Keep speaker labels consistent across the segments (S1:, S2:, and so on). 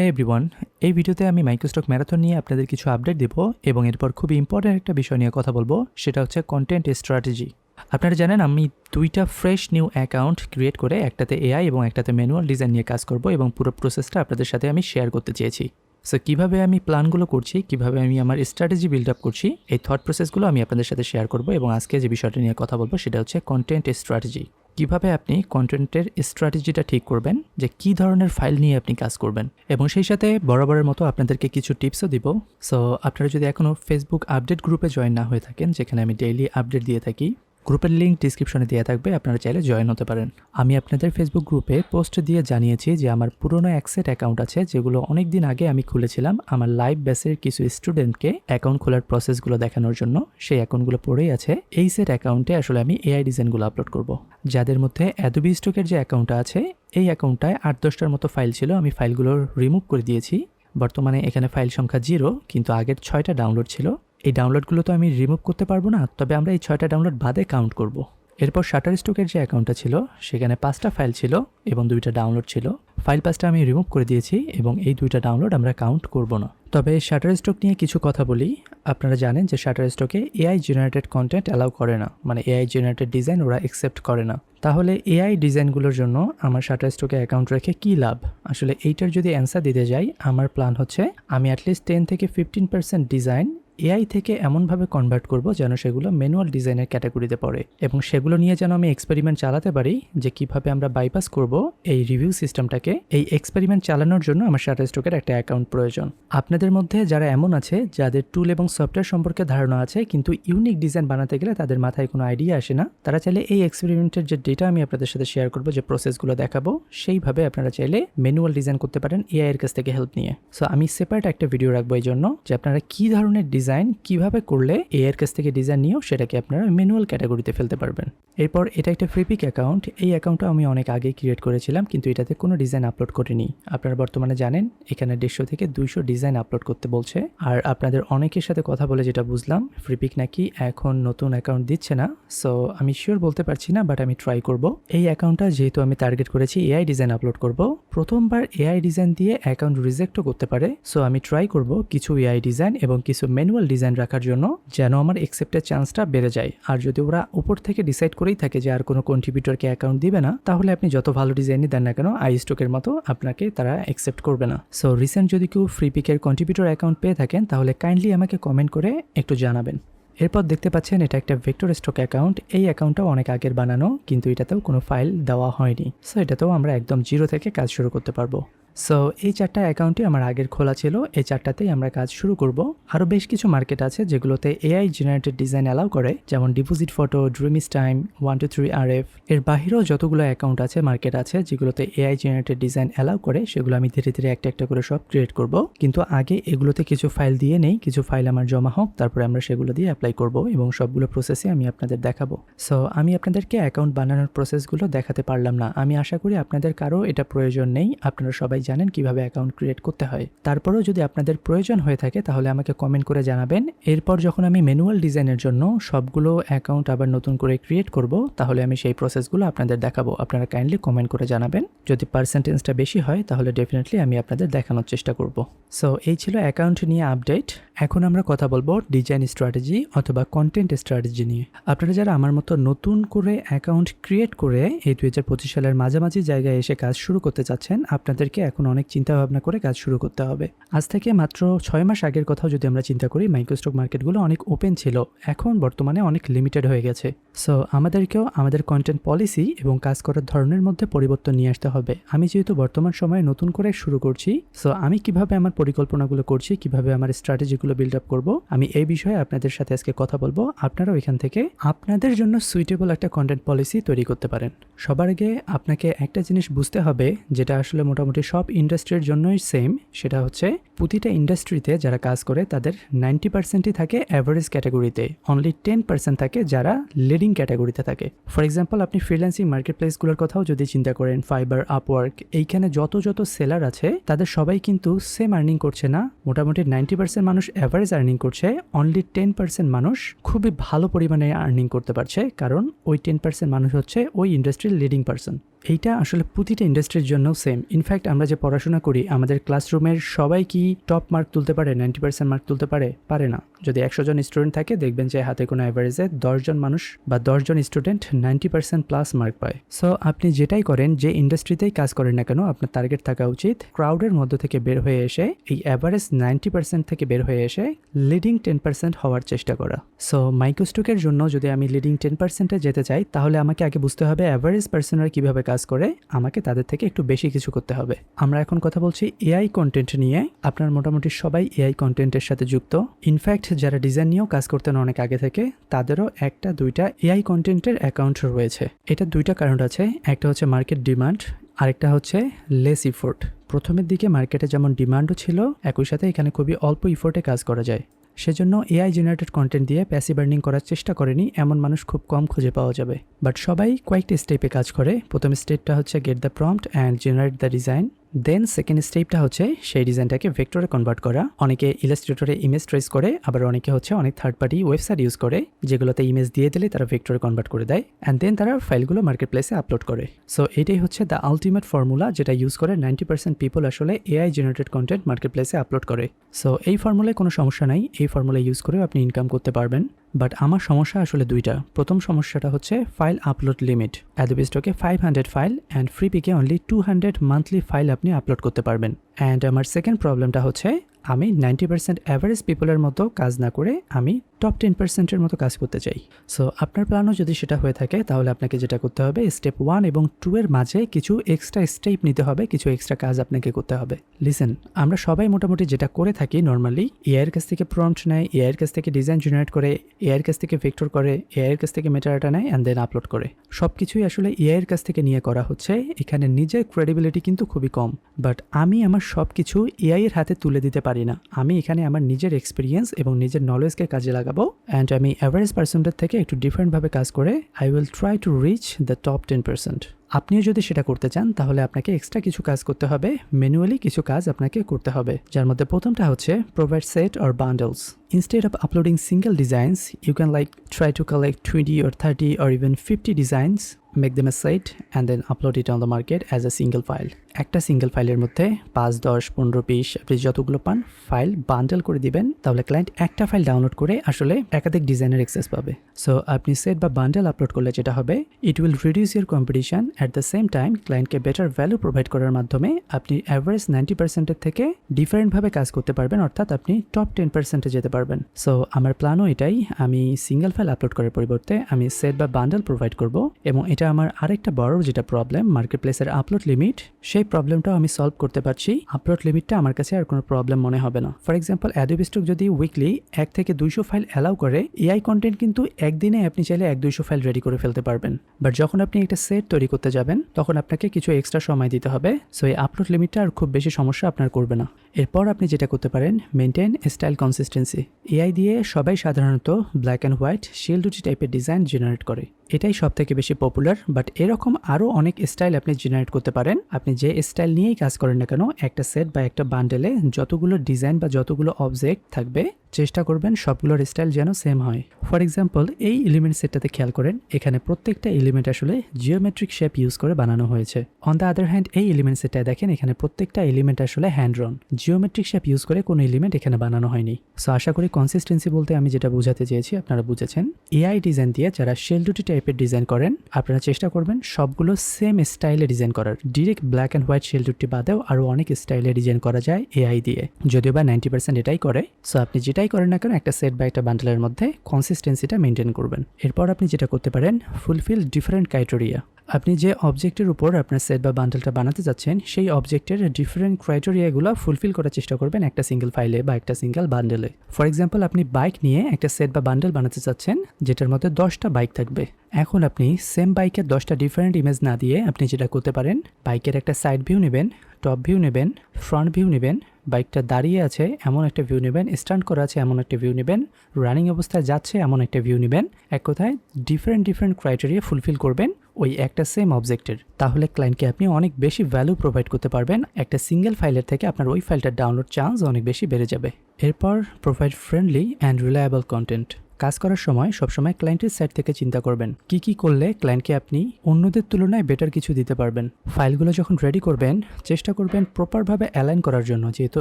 S1: হ্যাঁ এভরিওয়ান এই ভিডিওতে আমি মাইক্রোস্টক ম্যারাথন নিয়ে আপনাদের কিছু আপডেট দেব এবং এরপর খুব ইম্পর্ট্যান্ট একটা বিষয় নিয়ে কথা বলব, সেটা হচ্ছে কন্টেন্ট স্ট্র্যাটেজি আপনারা জানেন আমি দুইটা ফ্রেশ নিউ অ্যাকাউন্ট ক্রিয়েট করে একটাতে এআই এবং একটাতে ম্যানুয়াল ডিজাইন নিয়ে কাজ করব এবং পুরো প্রসেসটা আপনাদের সাথে আমি শেয়ার করতে চেয়েছি। সো কীভাবে আমি প্ল্যানগুলো করছি, কীভাবে আমি আমার স্ট্র্যাটেজি বিল্ড আপ করছি, এই থট প্রসেসগুলো আমি আপনাদের সাথে শেয়ার করব এবং আজকে যে বিষয়টা নিয়ে কথা বলব সেটা হচ্ছে কন্টেন্ট স্ট্র্যাটেজি কীভাবে আপনি কন্টেন্টের স্ট্র্যাটেজিটা ঠিক করবেন, যে কী ধরনের ফাইল নিয়ে আপনি কাজ করবেন। এবং সেই সাথে বরাবরের মতো আপনাদেরকে কিছু টিপসও দিব। সো আপনারা যদি এখনও ফেসবুক আপডেট গ্রুপে জয়েন না হয়ে থাকেন, যেখানে আমি ডেইলি আপডেট দিয়ে থাকি গ্রুপের লিঙ্ক ডিসক্রিপশনে দেওয়া থাকবে, আপনারা চাইলে জয়েন হতে পারেন। আমি আপনাদের ফেসবুক গ্রুপে পোস্ট দিয়ে জানিয়েছি যে আমার পুরনো অ্যাক্সেট অ্যাকাউন্ট আছে, যেগুলো অনেক দিন আগে আমি খুলেছিলাম। আমার লাইভ ব্যাসের কিছু স্টুডেন্টকে অ্যাকাউন্ট খোলার প্রসেসগুলো দেখানোর জন্য সেই অ্যাকাউন্টগুলো পড়েই আছে। এই সেট অ্যাকাউন্টে আসলে আমি এআই ডিজাইনগুলো আপলোড করব। যাদের মধ্যে অ্যাদোবি স্টকের যে অ্যাকাউন্টটা আছে, এই অ্যাকাউন্টটায় আট দশটার মতো ফাইল ছিল, আমি ফাইলগুলো রিমুভ করে দিয়েছি। বর্তমানে এখানে ফাইল সংখ্যা জিরো কিন্তু আগের ছয়টা ডাউনলোড ছিল। এই ডাউনলোডগুলো তো আমি রিমুভ করতে পারব না, তবে আমরা এই ছয়টা ডাউনলোড বাদে কাউন্ট করব। এরপর শাটার স্টকের যে অ্যাকাউন্টটা ছিল, সেখানে পাঁচটা ফাইল ছিল এবং দুইটা ডাউনলোড ছিল। ফাইল পাঁচটা আমি রিমুভ করে দিয়েছি এবং এই দুইটা ডাউনলোড আমরা কাউন্ট করব না। তবে শাটার স্টক নিয়ে কিছু কথা বলি। আপনারা জানেন যে শাটার স্টকে এআই জেনারেটেড কন্টেন্ট অ্যালাউ করে না মানে এআই জেনারেটেড ডিজাইন ওরা অ্যাকসেপ্ট করে না। তাহলে এআই ডিজাইনগুলোর জন্য আমার শাটার স্টকে অ্যাকাউন্ট রেখে কী লাভ? আসলে এইটার যদি অ্যান্সার দিতে যাই, আমার প্ল্যান হচ্ছে আমি অ্যাটলিস্ট টেন থেকে ফিফটিন পার্সেন্ট ডিজাইন এআই থেকে এমনভাবে কনভার্ট করব যেন সেগুলো ম্যানুয়াল ডিজাইনের ক্যাটাগরিতে পড়ে এবং সেগুলো নিয়ে যেন আমি এক্সপেরিমেন্ট চালাতে পারি যে কীভাবে আমরা বাইপাস করব এই রিভিউ সিস্টেমটাকে এই এক্সপেরিমেন্ট চালানোর জন্য আমার শাটার স্টকের একটা অ্যাকাউন্ট প্রয়োজন। আপনাদের মধ্যে যারা এমন আছে, যাদের টুল এবং সফটওয়্যার সম্পর্কে ধারণা আছে, কিন্তু ইউনিক ডিজাইন বানাতে গেলে তাদের মাথায় কোনো আইডিয়া আসে না, তারা চাইলে এই এক্সপেরিমেন্টের যে ডেটা আমি আপনাদের সাথে শেয়ার করব, যে প্রসেসগুলো দেখাবো, সেইভাবে আপনারা চাইলে ম্যানুয়াল ডিজাইন করতে পারেন এআই এর কাছ থেকে হেল্প নিয়ে। সো আমি সেপারেট একটা ভিডিও রাখব এই জন্য, যে আপনারা কী ধরনের ডিজাইন কীভাবে করলে এ এর কাছ থেকে ডিজাইন নিয়েও সেটাকে আপনারা ম্যানুয়াল ক্যাটাগরিতে ফেলতে পারবেন। এরপর এটা একটা ফ্রিপিক অ্যাকাউন্ট এই অ্যাকাউন্টটা আমি অনেক আগেই ক্রিয়েট করেছিলাম, কিন্তু এটাতে কোনো ডিজাইন আপলোড করিনি। আপনারা বর্তমানে জানেন, এখানে দেড়শো থেকে দুইশো ডিজাইন আপলোড করতে বলছে। আর আপনাদের অনেকের সাথে কথা বলে যেটা বুঝলাম ফ্রিপিক নাকি এখন নতুন অ্যাকাউন্ট দিচ্ছে না। সো আমি শিওর বলতে পারছি না বাট আমি ট্রাই করব। এই অ্যাকাউন্টটা যেহেতু আমি টার্গেট করেছি এআই ডিজাইন আপলোড করব, প্রথমবার এআই ডিজাইন দিয়ে অ্যাকাউন্ট রিজেক্টও করতে পারে। সো আমি ট্রাই করব কিছু এআই ডিজাইন এবং কিছু ম্যানুয়াল ডিজাইন রাখার জন্য যেন আমার অ্যাকসেপ্টের চান্সটা বেড়ে যায়। আর যদি ওরা উপর থেকে ডিসাইড করেই থাকে যে আর কোনো কন্ট্রিবিউটরকে অ্যাকাউন্ট দিবে না, তাহলে আপনি যত ভালো ডিজাইনই দেন না কেন আই স্টকের মতো আপনাকে তারা অ্যাকসেপ্ট করবে না। সো রিসেন্ট যদি কেউ ফ্রি পিকের কন্ট্রিবিউটর অ্যাকাউন্ট পেয়ে থাকেন, তাহলে কাইন্ডলি আমাকে কমেন্ট করে একটু জানাবেন। এরপর দেখতে পাচ্ছেন এটা একটা ভেক্টর স্টক অ্যাকাউন্ট এই অ্যাকাউন্টটাও অনেক আগের বানানো, কিন্তু এটাতেও কোনো ফাইল দেওয়া হয়নি। সো এটাতেও আমরা একদম জিরো থেকে কাজ শুরু করতে পারব। সো এই চারটা অ্যাকাউন্টে আমার আগের খোলা ছিল। এই চারটাতেই আমরা কাজ শুরু করব। আরও বেশ কিছু মার্কেট আছে যেগুলোতে এআই জেনারেটেড ডিজাইন অ্যালাউ করে, যেমন deposit photo, Dreamstime, one two three R F এর বাহিরেও যতগুলো অ্যাকাউন্ট আছে, মার্কেট আছে, যেগুলোতে এআই জেনারেটেড ডিজাইন অ্যালাউ করে, সেগুলো আমি ধীরে ধীরে একটা একটা করে সব ক্রিয়েট করব। কিন্তু আগে এগুলোতে কিছু ফাইল দিয়ে নেই, কিছু ফাইল আমার জমা হোক, তারপরে আমরা সেগুলো দিয়ে অ্যাপ্লাই করব এবং সবগুলো প্রসেসে আমি আপনাদের দেখাবো। সো আমি আপনাদেরকে অ্যাকাউন্ট বানানোর প্রসেসগুলো দেখাতে পারলাম না। আমি আশা করি আপনাদের কারও এটা প্রয়োজন নেই। আপনারা সবাই জানেন কীভাবে অ্যাকাউন্ট ক্রিয়েট করতে হয়। তারপরেও যদি আপনাদের প্রয়োজন হয়ে থাকে, তাহলে আমাকে কমেন্ট করে জানাবেন। এরপর যখন আমি ম্যানুয়াল ডিজাইনের জন্য সবগুলো অ্যাকাউন্ট আবার নতুন করে ক্রিয়েট করব, তাহলে আমি সেই প্রসেসগুলো আপনাদের দেখাবো। আপনারা কাইন্ডলি কমেন্ট করে জানাবেন। যদি পার্সেন্টেজটা বেশি হয়, তাহলে ডেফিনেটলি আমি আপনাদের দেখানোর চেষ্টা করব। সো এই ছিল অ্যাকাউন্ট নিয়ে আপডেট এখন আমরা কথা বলব ডিজাইন স্ট্র্যাটেজি অথবা কন্টেন্ট স্ট্র্যাটেজি নিয়ে। আপনারা যারা আমার মতো নতুন করে অ্যাকাউন্ট ক্রিয়েট করে এই দুই হাজার পঁচিশ সালের মাঝামাঝি জায়গায় এসে কাজ শুরু করতে চাচ্ছেন, আপনাদেরকে এখন অনেক চিন্তা ভাবনা করে কাজ শুরু করতে হবে। আজ থেকে মাত্র ছয় মাস আগের কথাও যদি আমরা চিন্তা করি মাইক্রোস্টক মার্কেটগুলো অনেক ওপেন ছিল, এখন বর্তমানে অনেক লিমিটেড হয়ে গেছে। সো আমাদেরকেও আমাদের কন্টেন্ট পলিসি এবং কাজ করার ধরনের মধ্যে পরিবর্তন নিয়ে আসতে হবে। আমি যেহেতু বর্তমান সময়ে নতুন করে শুরু করছি সো আমি কীভাবে আমার পরিকল্পনাগুলো করছি, কীভাবে আমার স্ট্র্যাটেজিগুলো বিল্ড আপ করব। আমি এই বিষয়ে আপনাদের সাথে আজকে কথা বলব। আপনারাও এখান থেকে আপনাদের জন্য সুইটেবল একটা কন্টেন্ট পলিসি তৈরি করতে পারেন। সবার আগে আপনাকে একটা জিনিস বুঝতে হবে, যেটা আসলে মোটামুটি সব ইন্ডাস্ট্রির জন্যই সেম সেটা হচ্ছে প্রতিটা ইন্ডাস্ট্রিতে যারা কাজ করে, তাদের নাইনটি পার্সেন্টই থাকে অ্যাভারেজ ক্যাটাগরিতে অনলি টেন পার্সেন্ট থাকে যারা লিডিং ক্যাটাগরিতে থাকে। ফর এক্সাম্পল আপনি ফ্রিল্যান্সিং মার্কেট প্লেসগুলোর কথাও যদি চিন্তা করেন ফাইবার আপওয়ার্ক এইখানে যত যত সেলার আছে, তাদের সবাই কিন্তু সেম আর্নিং করছে না। মোটামুটি নাইনটি পার্সেন্ট মানুষ অ্যাভারেজ আর্নিং করছে অনলি টেন পার্সেন্ট মানুষ খুবই ভালো পরিমাণে আর্নিং করতে পারছে, কারণ ওই টেন পার্সেন্ট মানুষ হচ্ছে ওই ইন্ডাস্ট্রির লিডিং পার্সন এইটা আসলে প্রতিটা ইন্ডাস্ট্রির জন্য সেম ইনফ্যাক্ট আমরা যে পড়াশোনা করি, আমাদের ক্লাসরুমের সবাই কি টপ মার্ক তুলতে পারে নাইনটি পার্সেন্ট মার্ক তুলতে পারে? পারে না। যদি একশো জন স্টুডেন্ট থাকে, দেখবেন যে হাতে কোনো অ্যাভারেজে দশজন মানুষ বা দশজন student ninety percent plus mark পায়। সো আপনি যেটাই করেন, যে ইন্ডাস্ট্রিতেই কাজ করেন না কেন, আপনার টার্গেট থাকা উচিত ক্রাউডের মধ্য থেকে বের হয়ে এসে, এই অ্যাভারেজ নাইনটি পার্সেন্ট থেকে বের হয়ে এসে লিডিং টেন পার্সেন্ট হওয়ার চেষ্টা করা। সো মাইক্রোস্টকের জন্য যদি আমি লিডিং টেন পার্সেন্টে যেতে চাই, তাহলে আমাকে আগে বুঝতে হবে অ্যাভারেজ পার্সনরা কীভাবে কাজ করে আমাকে তাদের থেকে একটু বেশি কিছু করতে হবে। আমরা এখন কথা বলছি এআই কন্টেন্ট নিয়ে। আপনার মোটামুটি সবাই এআই কন্টেন্টের সাথে যুক্ত। ইনফ্যাক্ট যারা ডিজাইন নিয়েও কাজ করতেন অনেক আগে থেকে, তাদেরও একটা, দুইটা এআই কন্টেন্টের অ্যাকাউন্ট রয়েছে। এটা দুইটা কারণ আছে। একটা হচ্ছে মার্কেট ডিমান্ড আরেকটা হচ্ছে লেস ইফোর্ট প্রথমের দিকে মার্কেটে যেমন ডিমান্ডও ছিল, একই সাথে এখানে খুবই অল্প ইফোর্টে কাজ করা যায়। সেজন্য এআই জেনারেটেড কন্টেন্ট দিয়ে প্যাসিভ আর্নিং করার চেষ্টা করেনি এমন মানুষ খুব কম খুঁজে পাওয়া যাবে। বাট সবাই কয়েকটি স্টেপে কাজ করে। প্রথম স্টেপটা হচ্ছে get the prompt and generate the design then second স্টেপটা হচ্ছে সেই ডিজাইনটাকে ভেক্টরে কনভার্ট করা। অনেকে ইলাস্ট্রেটরে ইমেজ ট্রেস করে, আবার অনেকে হচ্ছে অনেক থার্ড পার্টি ওয়েবসাইট ইউজ করে, যেগুলোতে ইমেজ দিয়ে দিলে তারা ভেক্টরে কনভার্ট করে দেয় অ্যান্ড দেন তারা ফাইলগুলো মার্কেট প্লেসে আপলোড করে। সো এটাই হচ্ছে দ্য আলটিমেট ফর্মুলা যেটা ইউজ করে নাইনটি পার্সেন্ট পিপল আসলে এআই জেনারেটেড কন্টেন্ট মার্কেট প্লেসে আপলোড করে। সো এই ফর্মুলায় কোনো সমস্যা নাই, এই ফর্মুলা ইউজ করেও আপনি ইনকাম করতে পারবেন। বাট আমার সমস্যা আসলে দুইটা। প্রথম সমস্যাটা হচ্ছে ফাইল আপলোড লিমিট অ্যাডোবিস্টকে ফাইভ হান্ড্রেড ফাইল অ্যান্ড ফ্রি পিকে only two hundred monthly file আপনি আপলোড করতে পারবেন। অ্যান্ড আমার সেকেন্ড প্রবলেমটা হচ্ছে আমি নাইনটি পার্সেন্ট অ্যাভারেজ পিপলের মতো কাজ না করে আমি টপ টেন পার্সেন্টের মতো কাজ করতে চাই। সো আপনার প্ল্যানও যদি সেটা হয়ে থাকে, তাহলে আপনাকে যেটা করতে হবে স্টেপ ওয়ান এবং টু এর মাঝে কিছু এক্সট্রা স্টেপ নিতে হবে, কিছু এক্সট্রা কাজ আপনাকে করতে হবে। লিসেন আমরা সবাই মোটামুটি যেটা করে থাকি নর্মালি এআইয়ের কাছ থেকে প্রম্পট নেয় এআইয়ের কাছ থেকে ডিজাইন জেনারেট করে এআইয়ের কাছ থেকে ভেক্টর করে এআইয়ের কাছ থেকে মেটারাটা নেয় অ্যান্ড দেন আপলোড করে। সব কিছুই আসলে এআইয়ের কাছ থেকে নিয়ে করা হচ্ছে, এখানে নিজের ক্রেডিবিলিটি কিন্তু খুবই কম। বাট আমি আমার সব কিছু এআইয়ের হাতে তুলে দিতে পারি না। আমি এখানে আমার নিজের এক্সপিরিয়েন্স এবং নিজের নলেজকে কাজে লাগাবো অ্যান্ড আমি অ্যাভারেজ পার্সেন্টের থেকে একটু ডিফারেন্টভাবে কাজ করে I will try to reach the top ten percent আপনিও যদি সেটা করতে চান তাহলে আপনাকে এক্সট্রা কিছু কাজ করতে হবে ম্যানুয়ালি কিছু কাজ আপনাকে করতে হবে। যার মধ্যে প্রথমটা হচ্ছে provide set or bundles Instead of uploading single designs, you can like try to collect 20 or 30 or even 50 designs, make them a set and then upload it on the market as a single file. একটা single ফাইলের মধ্যে পাঁচ, দশ, পনেরো piece আপনি যতগুলো পান file bundle করে দিবেন, তাহলে ক্লায়েন্ট একটা ফাইল ডাউনলোড করে আসলে একাধিক ডিজাইনের অ্যাক্সেস পাবে। সো আপনি সেট বা বান্ডেল আপলোড করলে যেটা হবে it will reduce your competition at the same time ক্লায়েন্টকে বেটার ভ্যালু প্রোভাইড করার মাধ্যমে আপনি অ্যাভারেজ নাইনটি পার্সেন্টের থেকে ডিফারেন্টভাবে কাজ করতে পারবেন, অর্থাৎ আপনি টপ টেন পার্সেন্টে যেতে পারবেন। সো আমার প্ল্যানও এটাই, আমি সিঙ্গেল ফাইল আপলোড করার পরিবর্তে আমি সেট বা বান্ডেল প্রোভাইড করব এবং এটা আমার আরেকটা বড় যেটা প্রবলেম মার্কেট প্লেসের আপলোড লিমিট সেই প্রবলেমটাও আমি সলভ করতে পারছি। আপলোড লিমিটটা আমার কাছে আর কোনো প্রবলেম মনে হবে না। ফর এক্সাম্পল অ্যাডোবি স্টক যদি উইকলি এক থেকে দুইশো ফাইল অ্যালাউ করে এআই কন্টেন্ট কিন্তু একদিনে আপনি চাইলে এক দুইশো ফাইল রেডি করে ফেলতে পারবেন। বাট যখন আপনি একটা সেট তৈরি করতে যাবেন, তখন আপনাকে কিছু এক্সট্রা সময় দিতে হবে। সো এই আপলোড লিমিটটা আর খুব বেশি সমস্যা আপনার করবে না। এরপর আপনি যেটা করতে পারেন মেনটেন স্টাইল কনসিস্টেন্সি এআই দিয়ে সবাই সাধারণত ব্ল্যাক অ্যান্ড হোয়াইট শিলডুটি টাইপের ডিজাইন জেনারেট করে। এটাই সব থেকে বেশি পপুলার বাট এরকম আরও অনেক স্টাইল আপনি জেনারেট করতে পারেন। আপনি যে স্টাইল নিয়েই কাজ করেন না কেন, একটা সেট বা একটা বান্ডেলে যতগুলো ডিজাইন বা যতগুলো অবজেক্ট থাকবে, চেষ্টা করবেন সবগুলোর স্টাইল যেন সেম হয়। ফর এক্সাম্পল এই এলিমেন্ট সেটটাতে খেয়াল করেন, এখানে প্রত্যেকটা এলিমেন্ট আসলে জিওমেট্রিক শেপ ইউজ করে বানানো হয়েছে। অন দ্য আদার হ্যান্ড এই এলিমেন্ট সেটটা দেখেন, এখানে প্রত্যেকটা এলিমেন্ট আসলে hand drawn geometric shape use করে কোনো এলিমেন্ট এখানে বানানো হয়নি। সো আশা করি কনসিস্টেন্সি বলতে আমি যেটা বোঝাতে চেয়েছি, আপনারা বুঝেছেন। এআই ডিজাইন দিয়ে যারা শেল ডুটি টাইপের ডিজাইন করেন। আপনারা চেষ্টা করবেন সবগুলো সেম স্টাইলে ডিজাইন করার। ডিরেক্ট ব্ল্যাক অ্যান্ড হোয়াইট শেল ডুটি বাদেও আরও অনেক স্টাইলে ডিজাইন করা যায় এআই দিয়ে। যদিও বা নাইনটি পার্সেন্ট এটাই করে, সো আপনি যেটাই করেন না কেন, একটা সেট বা একটা বান্ডেলের মধ্যে কনসিস্টেন্সিটা মেনটেন করবেন। এরপর আপনি যেটা করতে পারেন ফুলফিল ডিফারেন্ট ক্রাইটেরিয়া আপনি যে অবজেক্টের উপর আপনার সেট বা বান্ডেলটা বানাতে যাচ্ছেন, সেই অবজেক্টের ডিফারেন্ট ক্রাইটেরিয়াগুলো ফুলফিল করার চেষ্টা করবেন একটা সিঙ্গেল ফাইলে বা একটা সিঙ্গেল বান্ডেলে ফর এক্সাম্পল আপনি বাইক নিয়ে একটা সেট বা বান্ডেল বানাতে চাচ্ছেন যেটার মধ্যে দশটা বাইক থাকবে। এখন আপনি সেম বাইকের দশটা ডিফারেন্ট ইমেজ না দিয়ে আপনি যেটা করতে পারেন বাইকের একটা সাইড ভিউ নেবেন টপ ভিউ নেবেন ফ্রন্ট ভিউ নেবেন বাইকটা দাঁড়িয়ে আছে এমন একটা ভিউ নেবেন স্ট্যান্ড করা আছে এমন একটা ভিউ নেবেন রানিং অবস্থায় যাচ্ছে এমন একটা ভিউ নেবেন। এক কথায় ডিফারেন্ট ডিফারেন্ট ক্রাইটেরিয়া ফুলফিল করবেন। ওই একটা সেম অবজেক্টের তাহলে ক্লায়েন্টকে আপনি অনেক বেশি ভ্যালু প্রোভাইড করতে পারবেন। একটা সিঙ্গেল ফাইলের থেকে আপনার ওই ফাইলটা ডাউনলোড চান্স অনেক বেশি বেড়ে যাবে। এরপর provide friendly and reliable content কাজ করার সময় সবসময় ক্লায়েন্টের সাইড থেকে চিন্তা করবেন, কি কি করলে ক্লায়েন্টকে আপনি অন্যদের তুলনায় বেটার কিছু দিতে পারবেন। ফাইলগুলো যখন রেডি করবেন, চেষ্টা করবেন প্রপারভাবে অ্যালাইন করার জন্য, যেহেতু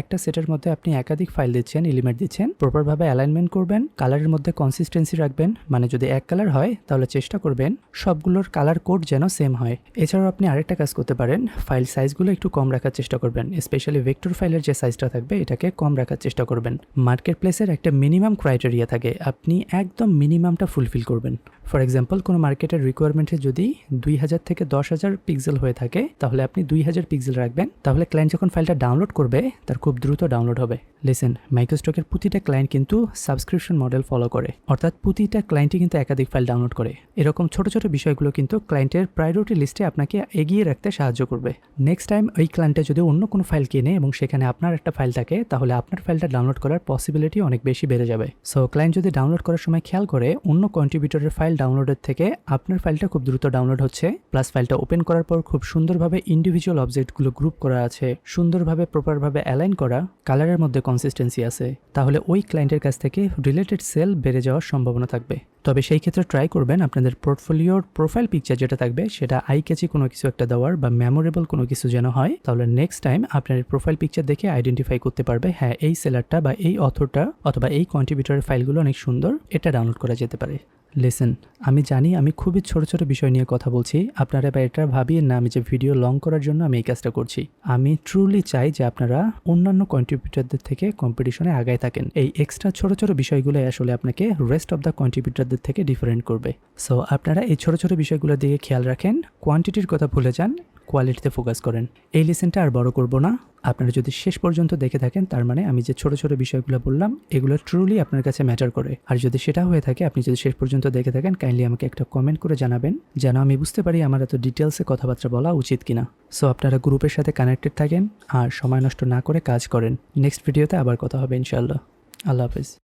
S1: একটা সেটের মধ্যে আপনি একাধিক ফাইল দিচ্ছেন এলিমেন্ট দিচ্ছেন প্রপারভাবে অ্যালাইনমেন্ট করবেন কালারের মধ্যে কনসিস্টেন্সি রাখবেন মানে যদি এক কালার হয়, তাহলে চেষ্টা করবেন সবগুলোর কালার কোড যেন সেম হয়। এছাড়াও আপনি আরেকটা কাজ করতে পারেন ফাইল সাইজগুলো একটু কম রাখার চেষ্টা করবেন স্পেশালি ভেক্টর ফাইলের যে সাইজটা থাকবে, এটাকে কম রাখার চেষ্টা করবেন। মার্কেট প্লেসের একটা মিনিমাম ক্রাইটেরিয়া থাকে একদম মিনিমামটা ফুলফিল করবেন। ফর এক্সাম্পল কোনো মার্কেটের রিকোয়ারমেন্টে যদি দুই হাজার থেকে দশ হাজার পিক্সেল হয়ে থাকে, তাহলে আপনি দুই হাজার পিক্সেল রাখবেন। তাহলে ক্লায়েন্ট যখন ফাইলটা ডাউনলোড করবে, তার খুব দ্রুত ডাউনলোড হবে। লিসেন মাইক্রোস্টকের প্রতিটা ক্লায়েন্ট কিন্তু সাবস্ক্রিপশন মডেল ফলো করে। অর্থাৎ প্রতিটা ক্লায়েন্টই কিন্তু একাধিক ফাইল ডাউনলোড করে। এরকম ছোট ছোট বিষয়গুলো কিন্তু ক্লায়েন্টের প্রায়োরিটি লিস্টে আপনাকে এগিয়ে রাখতে সাহায্য করবে। নেক্সট টাইম ওই ক্লায়েন্টে যদি অন্য কোনো ফাইল কিনে এবং সেখানে আপনার একটা ফাইল থাকে, তাহলে আপনার ফাইলটা ডাউনলোড করার পসিবিলিটি অনেক বেশি বেড়ে যাবে। সো ক্লায়েন্ট যদি ডাউনলোড করার সময় খেয়াল করে অন্য কন্ট্রিবিউটরের ফাইল ডাউনলোডের থেকে আপনার ফাইলটা খুব দ্রুত ডাউনলোড হচ্ছে। প্লাস ফাইলটা ওপেন করার পর খুব সুন্দরভাবে ইন্ডিভিজুয়াল অবজেক্টগুলো গ্রুপ করা আছে। সুন্দরভাবে প্রপারভাবে অ্যালাইন করা কালারের মধ্যে কনসিস্টেন্সি আছে। তাহলে ওই ক্লায়েন্টের কাছ থেকে রিলেটেড সেল বেড়ে যাওয়ার সম্ভাবনা থাকবে। তবে সেই ক্ষেত্রে ট্রাই করবেন আপনাদের পোর্টফোলিওর প্রোফাইল পিকচার যেটা থাকবে, সেটা আই ক্যাচি কোনো কিছু একটা দেওয়ার বা মেমোরেবল কোনো কিছু যেন হয়, তাহলে নেক্সট টাইম আপনার প্রোফাইল পিকচার দেখে আইডেন্টিফাই করতে পারবে হ্যাঁ এই সেলারটা বা এই অথরটা অথবা এই কন্ট্রিবিউটারের ফাইলগুলো অনেক সুন্দর, এটা ডাউনলোড করা যেতে পারে। লিসেন আমি জানি আমি খুবই ছোট ছোট বিষয় নিয়ে কথা বলছি। আপনারা বা এটা ভাবিয়ে না আমি যে ভিডিও লং করার জন্য আমি এই কাজটা করছি। আমি ট্রুলি চাই যে আপনারা অন্যান্য কন্ট্রিবিউটারদের থেকে কম্পিটিশনে আগায় থাকেন। এই এক্সট্রা ছোট ছোট বিষয়গুলো আসলে আপনাকে রেস্ট অফ দ্য কন্ট্রিবিউটারদের থেকে ডিফারেন্ট করবে। সো আপনারা এই ছোট ছোট বিষয়গুলোর দিকে খেয়াল রাখেন। কোয়ান্টিটির কথা ভুলে যান। কোয়ালিটিতে ফোকাস করেন। এই লেসেনটা আর বড় করব না। আপনারা যদি শেষ পর্যন্ত দেখে থাকেন, তার মানে আমি যে ছোট ছোট বিষয়গুলো বললাম, এগুলো ট্রুলি আপনার কাছে ম্যাটার করে। আর যদি সেটা হয়ে থাকে, আপনি যদি শেষ পর্যন্ত দেখে থাকেন কাইন্ডলি আমাকে একটা কমেন্ট করে জানাবেন, যেন আমি বুঝতে পারি আমার এত ডিটেলসে কথাবার্তা বলা উচিত কিনা। সো আপনারা গ্রুপের সাথে কানেক্টেড থাকেন, আর সময় নষ্ট না করে কাজ করেন। নেক্সট ভিডিওতে আবার কথা হবে ইনশাল্লাহ আল্লাহ হাফিজ।